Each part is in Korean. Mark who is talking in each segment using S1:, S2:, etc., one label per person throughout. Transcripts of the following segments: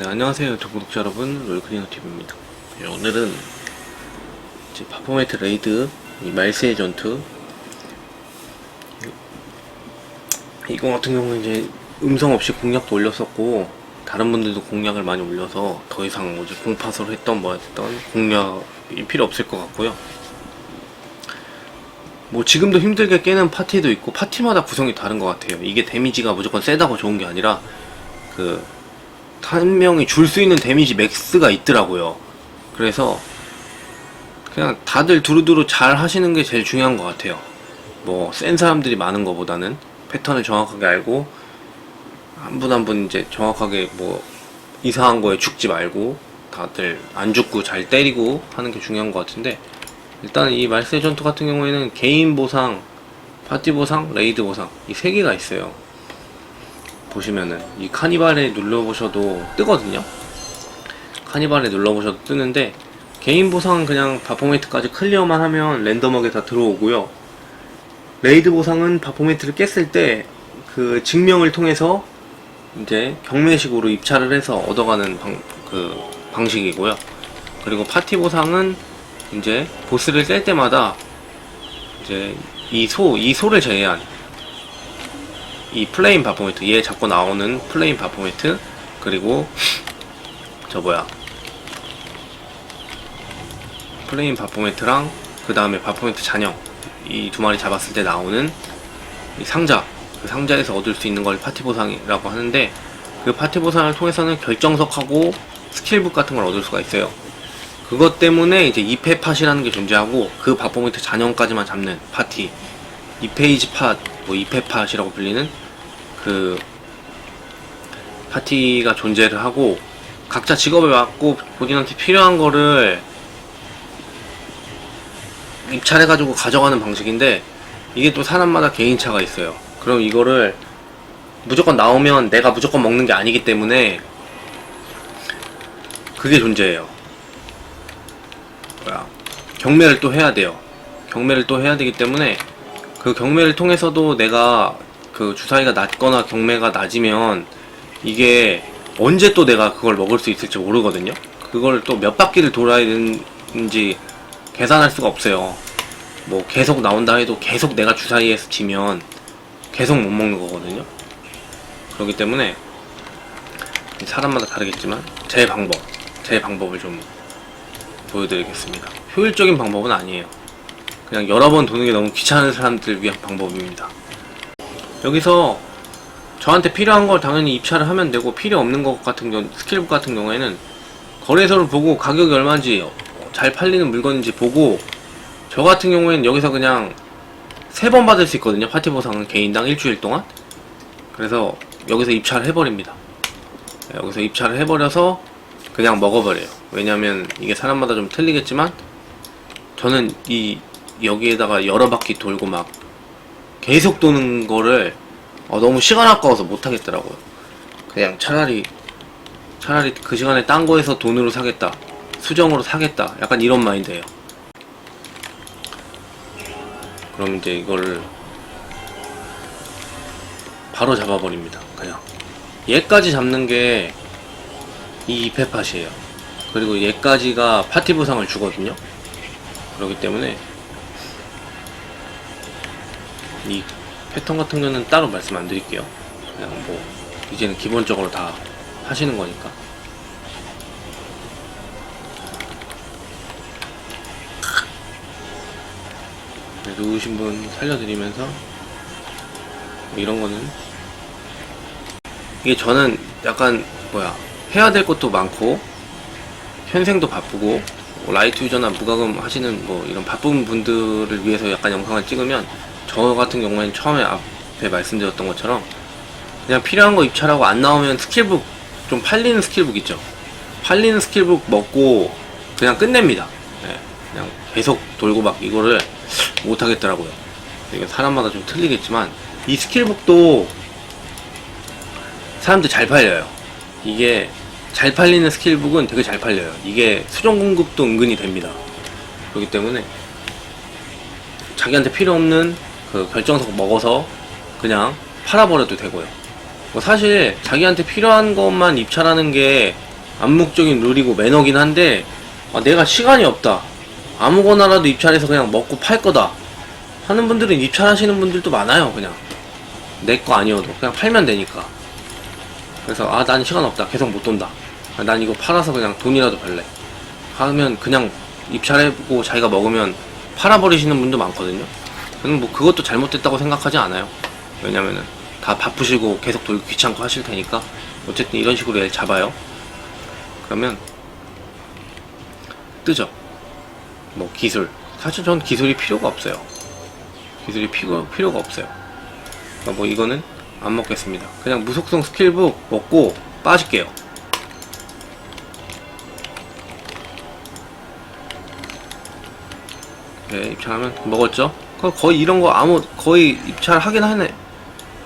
S1: 네, 안녕하세요. 저 구독자 여러분, 롤크리노TV입니다. 네, 오늘은 이제 파포메트 레이드, 이 말세의 전투, 이거 같은 경우는 이제 음성 없이 공략도 올렸었고, 다른 분들도 공략을 많이 올려서 더 이상 뭐지 공파서로 했던 뭐 했던 공략이 필요 없을 것 같고요. 뭐 지금도 힘들게 깨는 파티도 있고 파티마다 구성이 다른 것 같아요. 이게 데미지가 무조건 세다고 좋은 게 아니라 그 한 명이 줄 수 있는 데미지 맥스가 있더라고요. 그래서 그냥 다들 두루두루 잘 하시는 게 제일 중요한 것 같아요. 뭐 센 사람들이 많은 것보다는 패턴을 정확하게 알고 한분 한분 이제 정확하게 뭐 이상한 거에 죽지 말고 다들 안 죽고 잘 때리고 하는 게 중요한 것 같은데 일단 이 말세 전투 같은 경우에는 개인 보상, 파티 보상, 레이드 보상 이 세 개가 있어요. 보시면은 이 카니발에 눌러보셔도 뜨거든요. 카니발에 눌러보셔도 뜨는데 개인 보상은 그냥 바포메트까지 클리어만 하면 랜덤하게 다 들어오고요. 레이드 보상은 바포메트를 깼을 때 그 증명을 통해서 이제 경매식으로 입찰을 해서 얻어가는 방, 그 방식이고요. 그리고 파티 보상은 이제 보스를 깰 때마다 이제 이 소, 이 소를 제외한 이 플레인 바포메트 얘 잡고 나오는 플레인 바포메트 그리고 저 뭐야? 플레인 바포메트랑 그 다음에 바포메트 잔영 이 두 마리 잡았을 때 나오는 이 상자. 그 상자에서 얻을 수 있는 걸 파티 보상이라고 하는데 그 파티 보상을 통해서는 결정석하고 스킬북 같은 걸 얻을 수가 있어요. 그것 때문에 이제 2패 팟이라는 게 존재하고 그 바포메트 잔영까지만 잡는 파티 2페이지 팟, 뭐 2패 팟이라고 불리는 그 파티가 존재를 하고 각자 직업에 맞고 본인한테 필요한 거를 입찰해가지고 가져가는 방식인데 이게 또 사람마다 개인차가 있어요. 그럼 이거를 무조건 나오면 내가 무조건 먹는 게 아니기 때문에 그게 존재해요. 뭐야 경매를 또 해야 돼요. 경매를 또 해야 되기 때문에 그 경매를 통해서도 내가 그 주사위가 낮거나 경매가 낮으면 이게 언제 또 내가 그걸 먹을 수 있을지 모르거든요. 그걸 또 몇 바퀴를 돌아야 되는지 계산할 수가 없어요. 뭐 계속 나온다 해도 계속 내가 주사위에서 지면 계속 못 먹는 거거든요. 그렇기 때문에 사람마다 다르겠지만 제 방법, 제 방법을 좀 보여드리겠습니다. 효율적인 방법은 아니에요. 그냥 여러 번 도는 게 너무 귀찮은 사람들 위한 방법입니다. 여기서 저한테 필요한 걸 당연히 입찰을 하면 되고 필요 없는 것 같은 경우 스킬북 같은 경우에는 거래소를 보고 가격이 얼마인지 어, 잘 팔리는 물건인지 보고 저 같은 경우에는 여기서 그냥 세 번 받을 수 있거든요. 파티 보상은 개인당 일주일 동안. 그래서 여기서 입찰을 해버립니다. 네, 여기서 입찰을 해버려서 그냥 먹어버려요. 왜냐면 이게 사람마다 좀 틀리겠지만 저는 이 여기에다가 여러 바퀴 돌고 막 계속 도는 거를 어, 너무 시간 아까워서 못 하겠더라고요. 그냥 차라리 차라리 그 시간에 딴 거에서 돈으로 사겠다. 수정으로 사겠다. 약간 이런 마인드예요. 그럼 이제 이거를 바로 잡아버립니다. 그냥 얘까지 잡는 게 이 2패팟이에요. 그리고 얘까지가 파티 보상을 주거든요. 그렇기 때문에 이 패턴 같은 거는 따로 말씀 안 드릴게요. 그냥 뭐 이제는 기본적으로 다 하시는 거니까. 네, 누우신 분 살려드리면서 뭐 이런 거는 이게 저는 약간 뭐야 해야 될 것도 많고 현생도 바쁘고 뭐 라이트 유저나 무과금 하시는 뭐 이런 바쁜 분들을 위해서 약간 영상을 찍으면 저 같은 경우에는 처음에 앞에 말씀드렸던 것처럼 그냥 필요한 거 입찰하고 안 나오면 스킬북 좀 팔리는 스킬북 있죠? 팔리는 스킬북 먹고 그냥 끝냅니다. 네, 그냥 계속 돌고 막 이거를 못 하겠더라고요. 이게 사람마다 좀 틀리겠지만 이 스킬북도 사람들 잘 팔려요. 이게 잘 팔리는 스킬북은 되게 잘 팔려요. 이게 수정 공급도 은근히 됩니다. 그렇기 때문에 자기한테 필요 없는 그 결정석 먹어서 그냥 팔아버려도 되고요. 뭐 사실 자기한테 필요한 것만 입찰하는 게 암묵적인 룰이고 매너긴 한데 아, 내가 시간이 없다. 아무거나라도 입찰해서 그냥 먹고 팔 거다. 하는 분들은 입찰하시는 분들도 많아요 그냥. 내 거 아니어도. 그냥 팔면 되니까. 그래서 아 난 시간 없다. 계속 못 돈다. 아, 난 이거 팔아서 그냥 돈이라도 벌래. 하면 그냥 입찰해보고 자기가 먹으면 팔아버리시는 분도 많거든요 저는 뭐 그것도 잘못됐다고 생각하지 않아요. 왜냐면은 다 바쁘시고 계속 돌기 귀찮고 하실 테니까 어쨌든 이런 식으로 얘를 잡아요. 그러면 뜨죠. 뭐 기술. 사실 전 기술이 필요가 없어요. 기술이 필요, 필요가 없어요. 그러니까 뭐 이거는 안 먹겠습니다. 그냥 무속성 스킬북 먹고 빠질게요. 네, 입찰하면 먹었죠? 거- 거의 이런 거 아무 거의 입찰 하긴 하네.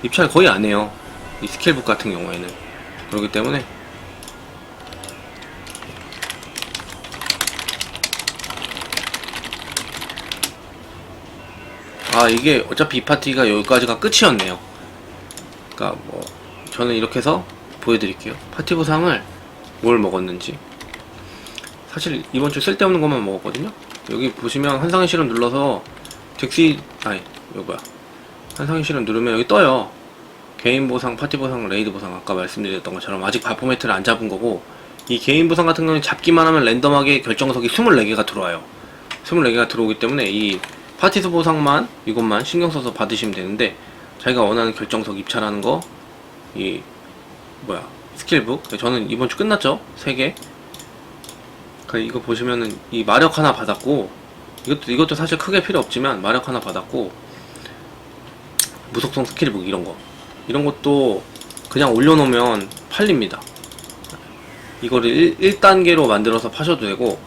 S1: 입찰 거의 안 해요. 이 스킬북 같은 경우에는 그렇기 때문에 아 이게 어차피 이 파티가 여기까지가 끝이었네요. 그러니까 뭐 저는 이렇게 해서 보여드릴게요. 파티 보상을 뭘 먹었는지. 사실 이번 주 쓸데없는 것만 먹었거든요. 여기 보시면 한상의 실험 눌러서 아니 이거 뭐야 한상의 실험 누르면 여기 떠요. 개인 보상, 파티 보상, 레이드 보상 아까 말씀드렸던 것처럼 아직 바 포매트를 안 잡은 거고 이 개인 보상 같은 경우는 잡기만 하면 랜덤하게 결정석이 24개가 들어와요. 24개가 들어오기 때문에 이 파티수 보상만 이것만 신경 써서 받으시면 되는데 자기가 원하는 결정석 입찰하는 거 이 뭐야 스킬북 저는 이번 주 끝났죠 3개 그 이거 보시면은 이 마력 하나 받았고 이것도 이것도 사실 크게 필요 없지만 마력 하나 받았고 무속성 스킬북 이런 거 이런 것도 그냥 올려놓으면 팔립니다. 이거를 1, 단계로 만들어서 파셔도 되고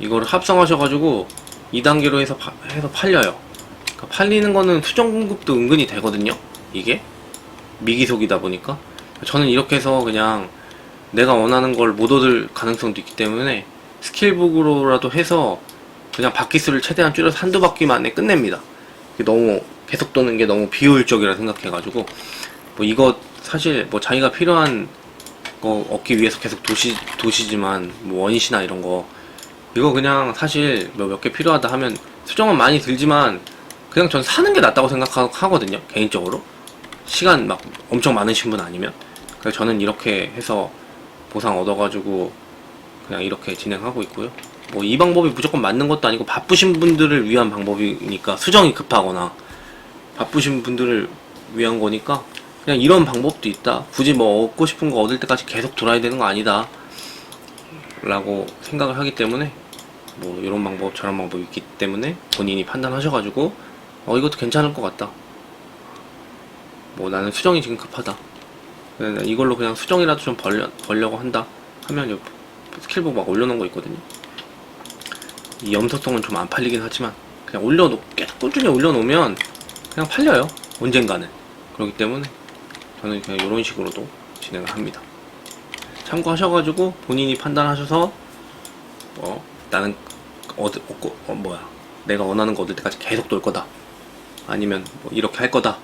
S1: 이거를 합성하셔가지고 2단계로 해서 파- 해서 팔려요. 그러니까 팔리는 거는 수정 공급도 은근히 되거든요. 이게 미기속이다 보니까 저는 이렇게 해서 그냥 내가 원하는 걸 못 얻을 가능성도 있기 때문에 스킬북으로라도 해서 그냥 바퀴 수를 최대한 줄여서 한두 바퀴만에 끝냅니다. 너무 계속 도는 게 너무 비효율적이라 생각해가지고 뭐 이거 사실 뭐 자기가 필요한 거 얻기 위해서 계속 도시 도시지만 뭐 원시나 이런 거 이거 그냥 사실 뭐몇개 필요하다 하면 수정은 많이 들지만 그냥 전 사는 게 낫다고 생각하거든요 개인적으로 시간 막 엄청 많으신 분 아니면 그래서 저는 이렇게 해서 보상 얻어가지고 그냥 이렇게 진행하고 있고요. 뭐 이 방법이 무조건 맞는 것도 아니고 바쁘신 분들을 위한 방법이니까 수정이 급하거나 바쁘신 분들을 위한 거니까 그냥 이런 방법도 있다. 굳이 뭐 얻고 싶은 거 얻을 때까지 계속 돌아야 되는 거 아니다. 라고 생각을 하기 때문에 뭐 이런 방법 저런 방법이 있기 때문에 본인이 판단하셔가지고 어 이것도 괜찮을 것 같다. 뭐 나는 수정이 지금 급하다. 이걸로 그냥 수정이라도 좀 벌려, 벌려고 한다 하면 요 스킬북 막 올려놓은 거 있거든요. 이 염소성은 좀 안 팔리긴 하지만 그냥 올려놓 계속 꾸준히 올려놓으면 그냥 팔려요. 언젠가는. 그렇기 때문에 저는 그냥 이런 식으로도 진행을 합니다. 참고하셔가지고 본인이 판단하셔서 뭐 나는 얻, 얻고 어, 뭐야. 내가 원하는 거 얻을 때까지 계속 돌 거다. 아니면 뭐 이렇게 할 거다.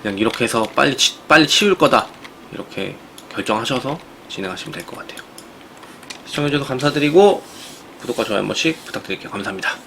S1: 그냥 이렇게 해서 빨리 치, 빨리 치울 거다. 이렇게 결정하셔서 진행하시면 될 것 같아요. 시청해주셔서 감사드리고 구독과 좋아요 한 번씩 부탁드릴게요. 감사합니다.